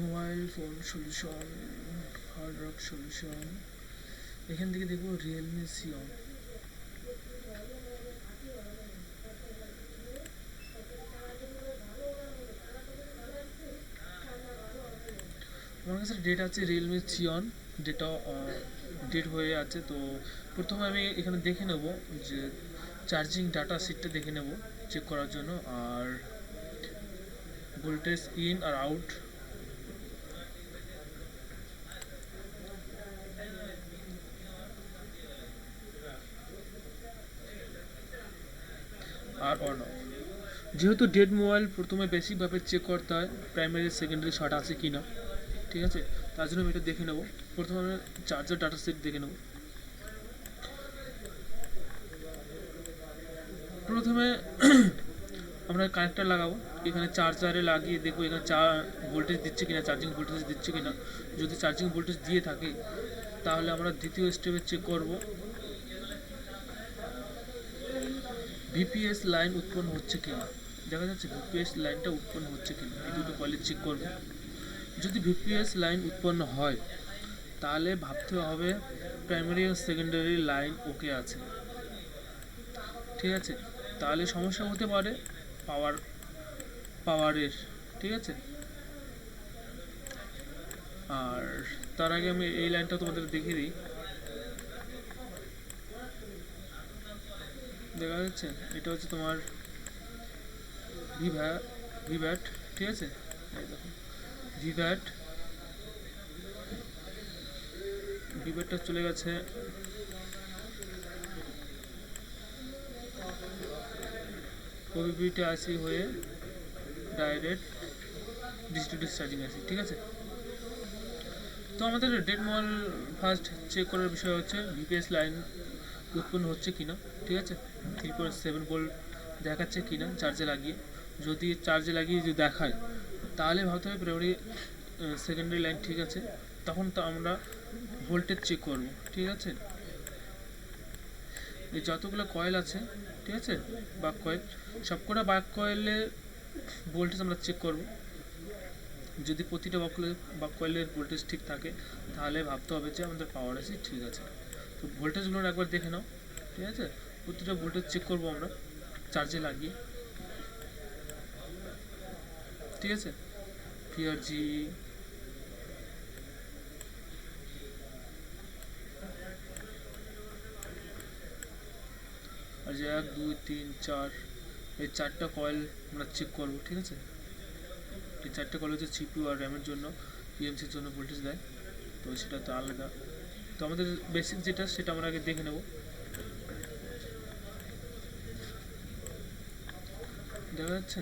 Mobile phone solution hard rock solution এখান থেকে দেখব রিয়েলমি সিয়ন আমার কাছে ডেট আছে রিয়েলমি সিয়ন ডেটা ডেট হয়ে আছে। তো প্রথমে আমি এখানে দেখে নেব যে চার্জিং ডাটা সিটটা দেখে নেব চেক করার জন্য। আর ভোল্টেজ ইন আর আউট অন যেহেতু ডেড মোবাইল প্রথমে বেসিকভাবে চেক করতে হয় প্রাইমারি সেকেন্ডারি শর্ট আছে কি না ঠিক আছে? তার জন্য আমি এটা দেখে নেব। প্রথমে আমি চার্জার ডাটা সেট দেখে নেব। প্রথমে আমরা কানেক্টার লাগাবো। এখানে চার্জারে লাগিয়ে দেখব এখানে চা ভোল্টেজ দিচ্ছে কিনা চার্জিং ভোল্টেজ দিচ্ছে কিনা। যদি চার্জিং ভোল্টেজ দিয়ে থাকে, তাহলে আমরা দ্বিতীয় স্টেপে চেক করব। ভিপিএস লাইন উৎপন্ন হচ্ছে কিনা? দেখা যাচ্ছে ভিপিএস লাইনটা উৎপন্ন হচ্ছে কিনা? এই দুটো কয়েলে চেক করব। যদি ভিপিএস লাইন উৎপন্ন হয়, তাহলে ভাবতে হবে প্রাইমারি ও সেকেন্ডারি লাইন ওকে আছে। ঠিক আছে? তাহলে সমস্যা হতে পারে পাওয়ার পাওয়ারের ঠিক আছে? আর তার আগে আমি এই লাইনটা তোমাদের দেখিয়ে দিই। দেখা যাচ্ছে। এটা হচ্ছে তোমার ভিভা ভিভ্যাট, ঠিক আছে? এই দেখো। ভিভ্যাট। ভিভ্যাটটা চলে গেছে। ওবিপিটি আইসি হয়ে ডাইরেক্ট ডিজিটাল ডিসচার্জিং আছে ঠিক আছে? তো আমাদের ডেড মল ফার্স্ট চেক করার বিষয় হচ্ছে ভিপিএস লাইন উৎপন্ন হচ্ছে কিনা, ঠিক আছে? থ্রি পয়েন্ট সেভেন ভোল্ট দেখাচ্ছে কিনা চার্জে লাগিয়ে। যদি চার্জে লাগিয়ে যদি দেখায়, তাহলে ভাবতে হবে প্রাইমারি সেকেন্ডারি লাইন ঠিক আছে। তখন তো আমরা ভোল্টেজ চেক করব, ঠিক আছে? এই যতগুলো কয়েল আছে, ঠিক আছে? বাক কয়েল সবকটা বাক কয়েলে ভোল্টেজ আমরা চেক করব। যদি প্রতিটা বাক বাক কয়েলের ভোল্টেজ ঠিক থাকে, তাহলে ভাবতে হবে যে আমাদের পাওয়ার আছে ঠিক আছে। তো ভোল্টেজগুলো একবার দেখে নাও, ঠিক আছে? প্রতিটা ভোল্টেজ চেক করব আমরা চার্জে লাগিয়ে। ঠিক আছে? পিআরজি আর যে এক, দুই, তিন, চার, এই চারটা কয়েল আমরা চেক করব, ঠিক আছে? এই চারটে কয়েল হচ্ছে সিপিউ আর র্যামের জন্য পিএমসির জন্য ভোল্টেজ দেয়, তো সেটা তো আলাদা। তো আমাদের বেসিক যেটা, সেটা আমরা আগে দেখে নেব। দেখা যাচ্ছে?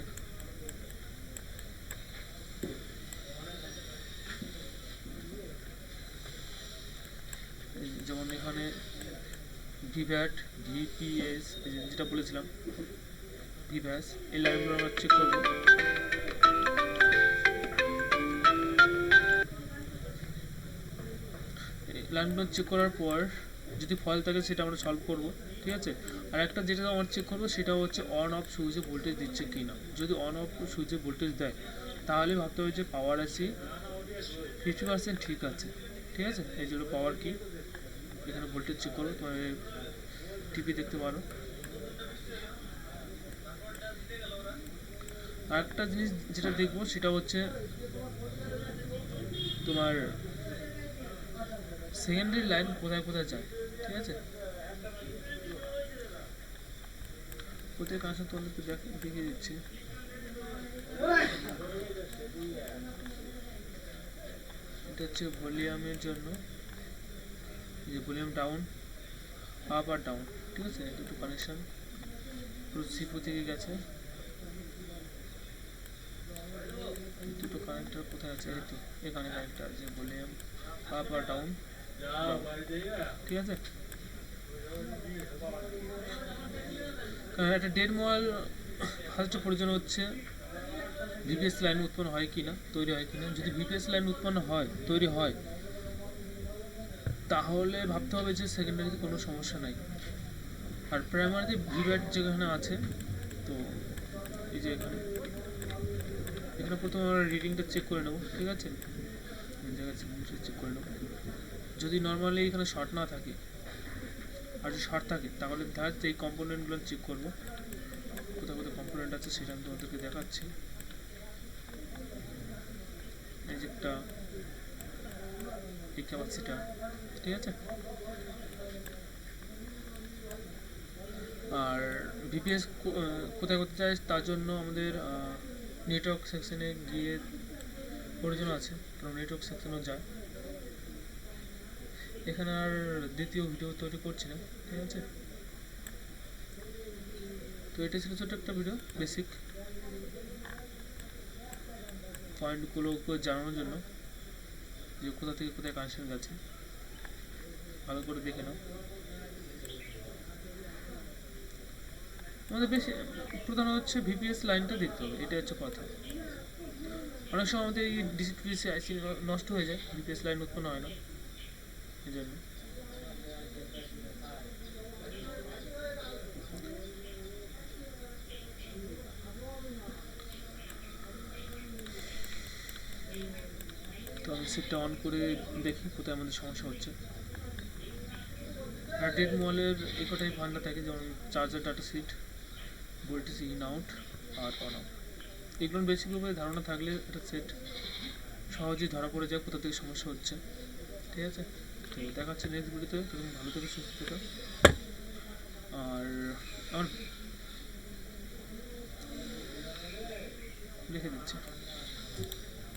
যেমন এখানে ভিভ্যাট, ভিপিএস যেটা বলেছিলাম, ভিভ্যাস, এই লাইনগুলো আমরা চেক করব। লাইনগুলো চেক করার পর যদি ফল থাকে সেটা আমরা সলভ করব, ঠিক আছে? আর একটা যেটা আমরা চেক করব সেটা হচ্ছে অন অফ সুইচে ভোল্টেজ দিচ্ছে কি না যদি অন অফ সুইচে ভোল্টেজ দেয়, তাহলে ভাবতে হবে যে পাওয়ার আছে ফিফটি পার্সেন্ট ঠিক আছে ঠিক আছে? এই জন্য পাওয়ার কি? এখানে ভোল্টেজ চেক করো, তোমার টিভি দেখতে পারো। আর একটা জিনিস যেটা দেখব সেটা হচ্ছে তোমার সেকেন্ডারি লাইন কোথায় কোথায় যায়, ঠিক আছে? কোথায় কানেকশন তোমাদেরকে দেখিয়ে দিচ্ছি। এটা হচ্ছে ভলিউমের জন্য যে ভলিউম ডাউন আপ আর ডাউন ঠিক আছে? দুটো কানেকশন সিপো থেকে গেছে। দুটো কানেক্টর কোথায় আছে? এই তো এখানে কানেক্টর আছে ভলিউম আপ আর ডাউন ঠিক আছে। একটা ডেড মোবাইল ফার্স্টে প্রয়োজন হচ্ছে ভিপিএস লাইন উৎপন্ন হয় কি না তৈরি হয় কি না যদি ভিপিএস লাইন উৎপন্ন হয়, তৈরি হয়, তাহলে ভাবতে হবে যে সেকেন্ডারিতে কোনো সমস্যা নাই। আর প্রাইমারিতে ভিভ্যাট যেখানে আছে, তো এই যে এখানে এখানে প্রথমে আমরা রিডিংটা চেক করে নেব, ঠিক আছে? চেক করে নেব। যদি নর্মালি এখানে শর্ট না থাকে, আর যদি শর্ট থাকে, তাহলে যাচ্ছে এই কম্পোনেন্টগুলো চেক করব, কোথায় কোথায় কম্পোনেন্ট আছে সেটা আমি তোমাদেরকে দেখাচ্ছি। এই যে একটা এই ক্যাপাসিটা ঠিক আছে? আর ভিপিএস কোথায় করতে চাই তার জন্য আমাদের নেটওয়ার্ক সেকশনে গিয়ে প্রয়োজন আছে, কারণ নেটওয়ার্ক সেকশনও যায়। এখানে আর দ্বিতীয় ভিডিও তৈরি করছি না, ঠিক আছে? তো এটা ছিল ছোট একটা ভিডিও বেসিক পয়েন্টগুলো জানানোর জন্য যে কোথা থেকে কোথায় কানেকশন গেছে ভালো করে দেখে নাও। আমাদের বেশি প্রধান হচ্ছে ভিপিএস লাইনটা দেখতে হবে এটা হচ্ছে কথা। অনেক সময় আমাদের এই ডিসি নষ্ট হয়ে যায় ভিপিএস লাইন উৎপন্ন হয় না। এই জন্য? তো আমি সেটটা অন করে দেখি কোথায় আমাদের সমস্যা হচ্ছে। আর ডেড মলের এই কটাই থাকে, যেমন charger data sheet voltage in out R on out এগুলোর বেসিকভাবে ধারণা থাকলে এটা সেট সহজেই ধরা পড়ে যায় কোথা থেকে সমস্যা হচ্ছে। ঠিক আছে? তো দেখা হচ্ছে নেক্সট ভিডিওতে তুমি ভালো থেকে সুস্থ থাকো। আর আমার দেখে দিচ্ছি।